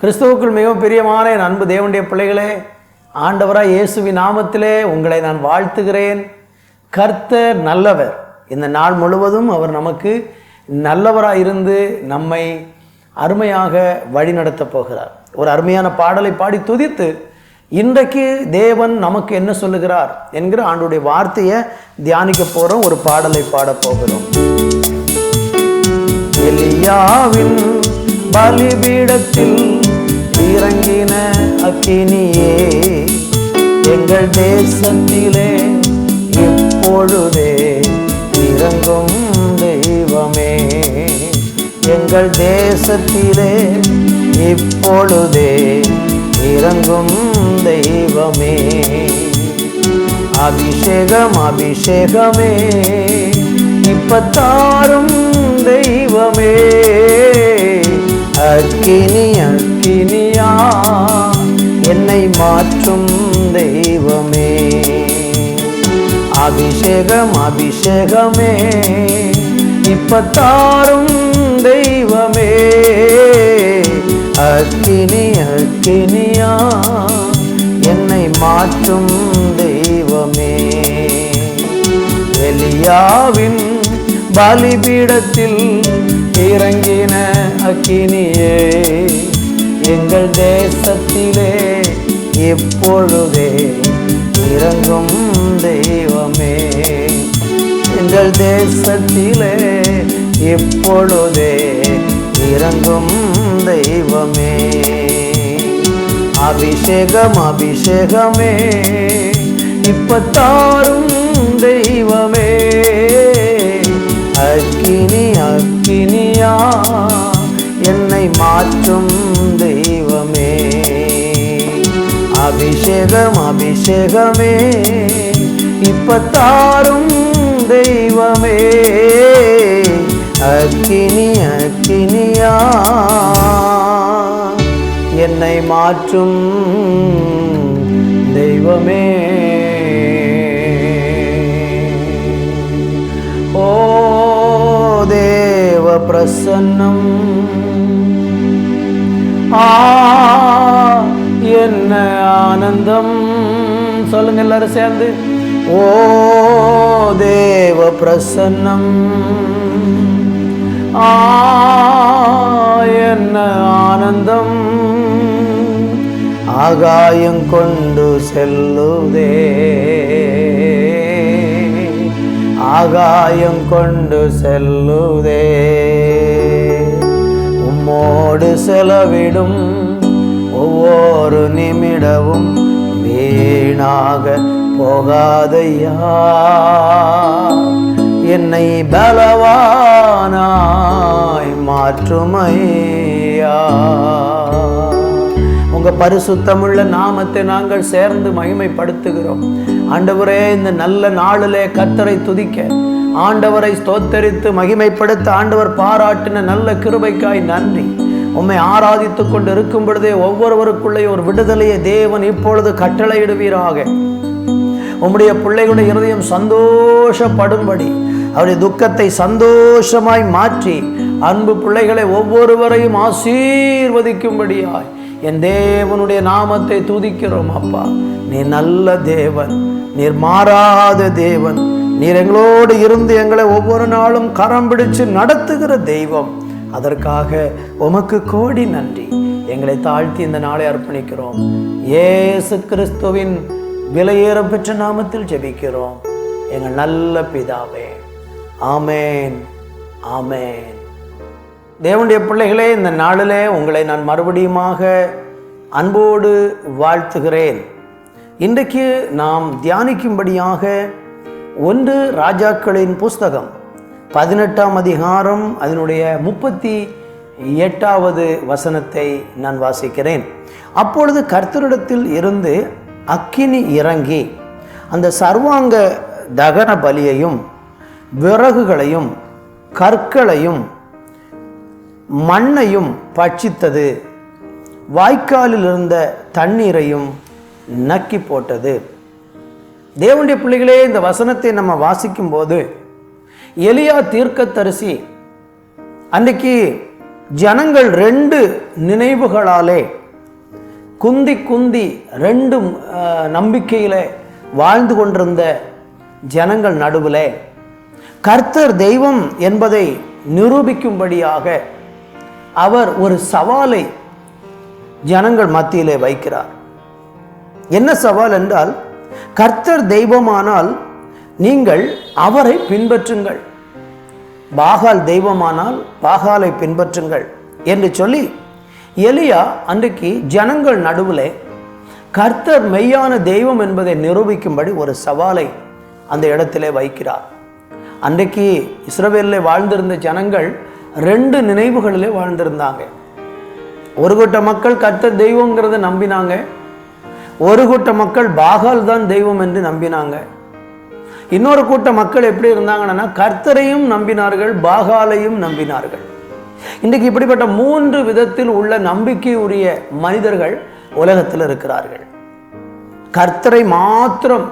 கிறிஸ்துவுக்குள் மிகவும் பிரியமான என் அன்பு தேவனுடைய பிள்ளைகளே ஆண்டவராக இயேசுவின் நாமத்திலே உங்களை நான் வாழ்த்துகிறேன். கர்த்தர் நல்லவர். இந்த நாள் முழுவதும் அவர் நமக்கு நல்லவராக இருந்து நம்மை அருமையாக வழிநடத்தப் போகிறார். ஒரு அருமையான பாடலை பாடி துதித்து இன்றைக்கு தேவன் நமக்கு என்ன சொல்லுகிறார் என்கிற ஆண்டுடைய வார்த்தையை தியானிக்க போகிறோம் ஒரு பாடலை பாடப் போகிறோம். எலியாவின் பலிபீடத்தில் இறங்கின அக்கினியே எங்கள் தேசத்திலே இப்பொழுதே இறங்கும் தெய்வமே. எங்கள் தேசத்திலே இப்பொழுதே இறங்கும் தெய்வமே. அபிஷேகம் அபிஷேகமே இப்பத்தாரும் தெய்வமே. அக்கினியன் அக்கினியா என்னை மாற்றும் தெய்வமே. அபிஷேகம் அபிஷேகமே. இப்பத்தாரும் தெய்வமே. அக்கினி அக்கினியா என்னை மாற்றும் தெய்வமே. எலியாவின் பலிபீடத்தில் இறங்கின அக்கினியே. எங்கள் தேசத்திலே எப்பொழுதே இறங்கும் தெய்வமே. எங்கள் தேசத்திலே எப்பொழுதே இறங்கும் தெய்வமே. அபிஷேகம் அபிஷேகமே. இப்பத்தாரும் தெய்வமே. அக்கினி அக்கினியா என்னை மாற்றும் அபிஷேகம் அபிஷேகமே. இப்பத்தாரும் தெய்வமே. அக்கினி அக்கினியா. என்னை மாற்றும் தெய்வமே. ஓ தேவ பிரசன்னம். ஆ ஆனந்தம். சொல்லுங்க எல்லாரும் சேர்ந்து. ஓ தேவ பிரசன்னம். ஆ என்ன ஆனந்தம். ஆகாயம் கொண்டு செல்லுதே. ஆகாயம் கொண்டு செல்லுதே. உம்மோடு செலவிடும் ஒவ்வொரு நிமிடமும் வீணாக போகாதையா? என்னை பலவானாய் மாற்றுமையா? உங்க பரிசுத்தமுள்ள நாமத்தை நாங்கள் சேர்ந்து மகிமைப்படுத்துகிறோம். ஆண்டவரே இந்த நல்ல நாளிலே கத்தரை துதிக்க ஆண்டவரை ஸ்தோத்தரித்து மகிமைப்படுத்த ஆண்டவர் பாராட்டின நல்ல கிருபைக்காய் நன்றி. உம்மை ஆராதித்து கொண்டு இருக்கும் பொழுதே ஒவ்வொருவருக்குள்ளே ஒரு விடுதலையை தேவன் இப்பொழுது கட்டளையிடுவீராக. உம்முடைய பிள்ளைகளுடைய இருதயம் சந்தோஷப்படும்படி அவருடைய துக்கத்தை சந்தோஷமாய் மாற்றி அன்பு பிள்ளைகளை ஒவ்வொருவரையும் ஆசீர்வதிக்கும்படியாய் என் தேவனுடைய நாமத்தை துதிக்கிறோம் அப்பா. நீ நல்ல தேவன் நீர் மாறாத தேவன் நீர் எங்களோடு இருந்து எங்களை ஒவ்வொரு நாளும் கரம் பிடிச்சு நடத்துகிற தெய்வம். அதற்காக உமக்கு கோடி நன்றி. எங்களை தாழ்த்தி இந்த நாளை அர்ப்பணிக்கிறோம். ஏசு கிறிஸ்துவின் விலையேற பெற்ற நாமத்தில் ஜெபிக்கிறோம். எங்கள் நல்ல பிதாவே. ஆமேன். ஆமேன். தேவனுடைய பிள்ளைகளே இந்த நாளிலே உங்களை நான் மறுபடியுமாக அன்போடு வாழ்த்துகிறேன். இன்றைக்கு நாம் தியானிக்கும்படியாக ஒன்று ராஜாக்களின் புஸ்தகம் பதினெட்டாம் அதிகாரம் அதனுடைய முப்பத்தி எட்டாவது வசனத்தை நான் வாசிக்கிறேன். அப்பொழுது கர்த்தரிடத்தில் இருந்து அக்கினி இறங்கி அந்த சர்வாங்க தகன பலியையும் விறகுகளையும் கற்களையும் மண்ணையும் பட்சித்தது. வாய்க்காலில் இருந்த தண்ணீரையும் நக்கி போட்டது. தேவனுடைய பிள்ளைகளே இந்த வசனத்தை நம்ம வாசிக்கும் போது எலியா தீர்க்கத்தரிசி அன்றைக்கு ஜனங்கள் ரெண்டு நினைவுகளாலே குந்தி குந்தி ரெண்டு நம்பிக்கையில் வாழ்ந்து கொண்டிருந்த ஜனங்கள் நடுவில் கர்த்தர் தெய்வம் என்பதை நிரூபிக்கும்படியாக அவர் ஒரு சவாலை ஜனங்கள் மத்தியிலே வைக்கிறார். என்ன சவால் என்றால் கர்த்தர் தெய்வமானால் நீங்கள் அவரை பின்பற்றுங்கள். பாகால் தெய்வமானால் பாகாலை பின்பற்றுங்கள் என்று சொல்லி எலியா அன்றைக்கு ஜனங்கள் நடுவிலே கர்த்தர் மெய்யான தெய்வம் என்பதை நிரூபிக்கும்படி ஒரு சவாலை அந்த இடத்திலே வைக்கிறார். அன்றைக்கு இஸ்ரவேலில் வாழ்ந்திருந்த ஜனங்கள் ரெண்டு நினைவுகளிலே வாழ்ந்திருந்தாங்க. ஒரு கூட்ட மக்கள் கர்த்தர் தெய்வங்கிறத நம்பினாங்க. ஒரு கூட்ட மக்கள் பாகால் தான் தெய்வம் என்று நம்பினாங்க. இன்னொரு கூட்ட மக்கள் எப்படி இருந்தாங்கன்னா கர்த்தரையும் நம்பினார்கள் பாகாலையும் நம்பினார்கள். இன்றைக்கு இப்படிப்பட்ட மூன்று விதத்தில் உள்ள நம்பிக்கையுரிய மனிதர்கள் உலகத்தில் இருக்கிறார்கள். கர்த்தரை மாத்திரம்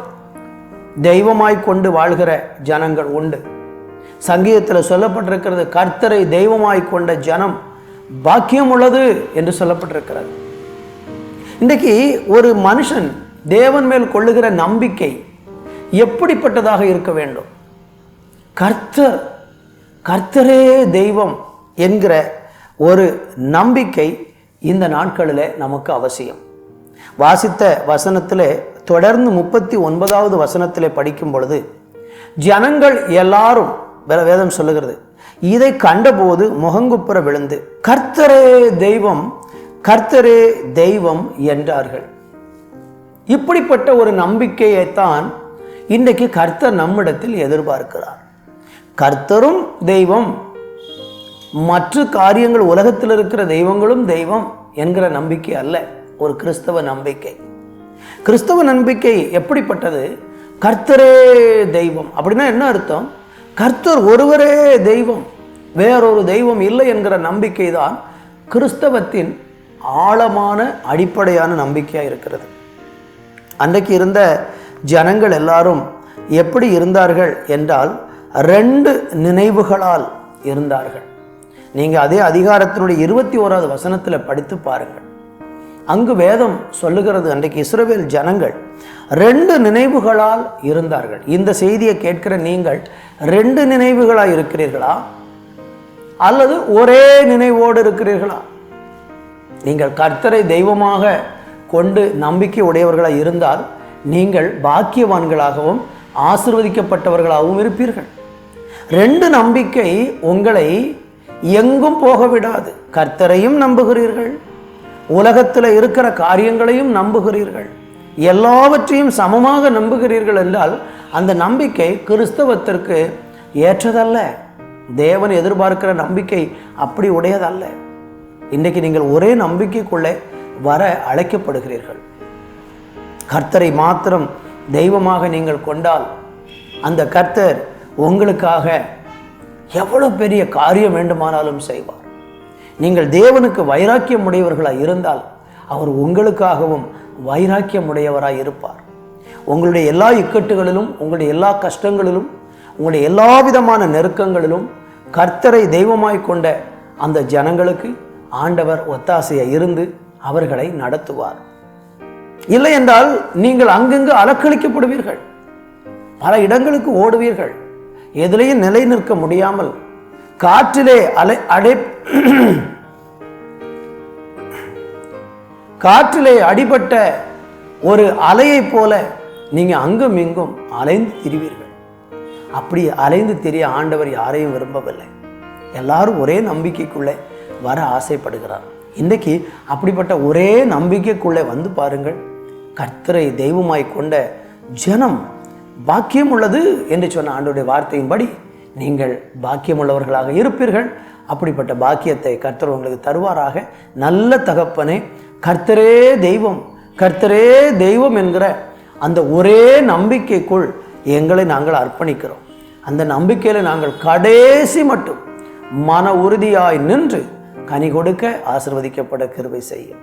தெய்வமாய் கொண்டு வாழ்கிற ஜனங்கள் உண்டு. சங்கீதத்தில் சொல்லப்பட்டிருக்கிறது கர்த்தரை தெய்வமாய் கொண்ட ஜனம் பாக்கியம் உள்ளது என்று சொல்லப்பட்டிருக்கிறது. இன்றைக்கு ஒரு மனுஷன் தேவன் மேல் கொள்ளுகிற நம்பிக்கை எப்படிப்பட்டதாக இருக்க வேண்டும்? கர்த்தர் கர்த்தரே தெய்வம் என்கிற ஒரு நம்பிக்கை இந்த நாட்களில் நமக்கு அவசியம். வாசித்த வசனத்திலே தொடர்ந்து முப்பத்தி ஒன்பதாவது வசனத்திலே படிக்கும் பொழுது ஜனங்கள் எல்லாரும் வேற வேதம் சொல்லுகிறது இதை கண்டபோது முகங்குப்புற விழுந்து கர்த்தரே தெய்வம் கர்த்தரே தெய்வம் என்றார்கள். இப்படிப்பட்ட ஒரு நம்பிக்கையைத்தான் இன்றைக்கு கர்த்தர் நம்மிடத்தில் எதிர்பார்க்கிறார். கர்த்தரும் தெய்வம். மற்ற காரியங்கள் உலகத்தில் இருக்கிற தெய்வங்களும் தெய்வம் என்கிற நம்பிக்கை அல்ல ஒரு கிறிஸ்தவ நம்பிக்கை. கிறிஸ்தவ நம்பிக்கை எப்படிப்பட்டது? கர்த்தரே தெய்வம். அப்படின்னா என்ன அர்த்தம்? கர்த்தர் ஒருவரே தெய்வம். வேறொரு தெய்வம் இல்லை என்கிற நம்பிக்கை தான் கிறிஸ்தவத்தின் ஆழமான அடிப்படையான நம்பிக்கையாக இருக்கிறது. அன்றைக்கு இருந்த ஜனங்கள் எல்லாரும் எப்படி இருந்தார்கள் என்றால் ரெண்டு நினைவுகளால் இருந்தார்கள். நீங்கள் அதே அதிகாரத்தினுடைய இருபத்தி ஓராவது வசனத்தில் படித்து பாருங்கள். அங்கு வேதம் சொல்லுகிறது அன்றைக்கு இஸ்ரவேல் ஜனங்கள் ரெண்டு நினைவுகளால் இருந்தார்கள். இந்த செய்தியை கேட்கிற நீங்கள் ரெண்டு நினைவுகளாக இருக்கிறீர்களா? அல்லது ஒரே நினைவோடு இருக்கிறீர்களா? நீங்கள் கர்த்தரை தெய்வமாக கொண்டு நம்பிக்கை உடையவர்களாக இருந்தால் நீங்கள் பாக்கியவான்களாகவும் ஆசிர்வதிக்கப்பட்டவர்களாகவும் இருப்பீர்கள். ரெண்டு நம்பிக்கை உங்களை எங்கும் போக விடாது கர்த்தரையும் நம்புகிறீர்கள். உலகத்தில் இருக்கிற காரியங்களையும் நம்புகிறீர்கள். எல்லாவற்றையும் சமமாக நம்புகிறீர்கள் என்றால் அந்த நம்பிக்கை கிறிஸ்தவத்திற்கு ஏற்றதல்ல. தேவன் எதிர்பார்க்கிற நம்பிக்கை அப்படி உடையதல்ல. இன்றைக்கு நீங்கள் ஒரே நம்பிக்கைக்குள்ளே வர அழைக்கப்படுகிறீர்கள். கர்த்தரை மாத்திரம் தெய்வமாக நீங்கள் கொண்டால் அந்த கர்த்தர் உங்களுக்காக எவ்வளோ பெரிய காரியம் வேண்டுமானாலும் செய்வார். நீங்கள் தேவனுக்கு வைராக்கியம் உடையவர்களாக இருந்தால் அவர் உங்களுக்காகவும் வைராக்கியம் உடையவராக இருப்பார். உங்களுடைய எல்லா இக்கட்டுகளிலும் உங்களுடைய எல்லா கஷ்டங்களிலும் உங்களுடைய எல்லா விதமான நெருக்கங்களிலும் கர்த்தரை தெய்வமாய் கொண்ட அந்த ஜனங்களுக்கு ஆண்டவர் ஒத்தாசையை இருந்து அவர்களை நடத்துவார். இல்லை என்றால் நீங்கள் அங்கங்கு அலக்களிக்கப்படுவீர்கள் பல இடங்களுக்கு ஓடுவீர்கள். எதிலையும் நிலை நிற்க முடியாமல் காற்றிலே அலை அடை காற்றிலே அடிபட்ட ஒரு அலையைப் போல நீங்க அங்கும் இங்கும் அலைந்து திரிவீர்கள். அப்படி அலைந்து திரிய ஆண்டவர் யாரையும் விரும்பவில்லை. எல்லாரும் ஒரே நம்பிக்கைக்குள்ளே வர ஆசைப்படுகிறார். இன்றைக்கு அப்படிப்பட்ட ஒரே நம்பிக்கைக்குள்ளே வந்து பாருங்கள். கர்த்தரை தெய்வமாய் கொண்ட ஜனம் பாக்கியம் உள்ளது என்று சொன்ன ஆண்டுடைய வார்த்தையின்படி நீங்கள் பாக்கியமுள்ளவர்களாக இருப்பீர்கள். அப்படிப்பட்ட பாக்கியத்தை கர்த்தர் உங்களுக்கு தருவாராக. நல்ல தகப்பனே கர்த்தரே தெய்வம் கர்த்தரே தெய்வம் என்கிற அந்த ஒரே நம்பிக்கைக்குள் எங்களை நாங்கள் அர்ப்பணிக்கிறோம். அந்த நம்பிக்கையில் நாங்கள் கடைசி மட்டும் மன உறுதியாய் நின்று கனி கொடுக்க ஆசிர்வதிக்கப்பட கிருவை செய்யும்.